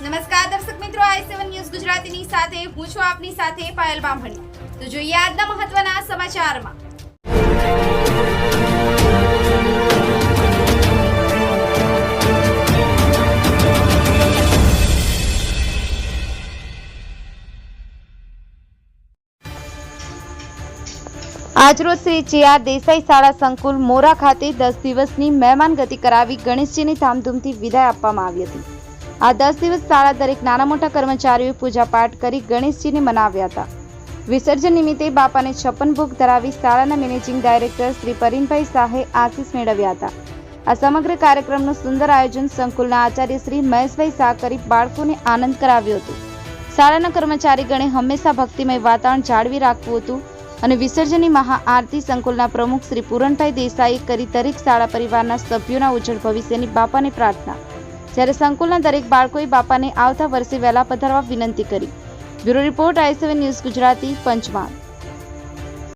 નમસ્કાર દર્શક મિત્રો, આઈ સેવન ન્યૂઝ ગુજરાતીની સાથે, હું છું આપની સાથે પાયલ બામણી. તો જોઈએ આજના મહત્વના સમાચારમાં. આજરોજ શ્રી ચિયા દેસાઈ શાળા સંકુલ મોરા ખાતે દસ દિવસની મહેમાન ગતિ કરાવી ગણેશજીની ધામધૂમથી વિદાય આપવામાં આવી હતી. આ દસ દિવસ શાળા દરેક નાના મોટા કર્મચારીઓએ પૂજાપાઠ કરી ગણેશજીને મનાવ્યા હતા. વિસર્જન નિમિત્તે બાપાને છપ્પન ભોગ ધરાવી શાળાના મેનેજિંગ ડાયરેક્ટર શ્રી પરિનભાઈ શાહે આશીષ મેળવ્યા હતા. આ સમગ્ર કાર્યક્રમનું સુંદર આયોજન સંકુલના આચાર્ય શ્રી મહેશભાઈ શાહ કરી બાળકોને આનંદ કરાવ્યો હતો. શાળાના કર્મચારીગણે હંમેશા ભક્તિમય વાતાવરણ જાળવી રાખવું હતું અને વિસર્જનની મહાઆરતી સંકુલના પ્રમુખ શ્રી પૂરણભાઈ દેસાઈએ કરી દરેક શાળા પરિવારના સભ્યોના ઉજ્જવળ ભવિષ્યની બાપાને પ્રાર્થના. જ્યારે સંકુલના દરેક બાળકોએ બાપાને આવતા વર્ષે વહેલા પધારવા વિનંતી કરી. Bureau report I news Gujarati, Panchmahal.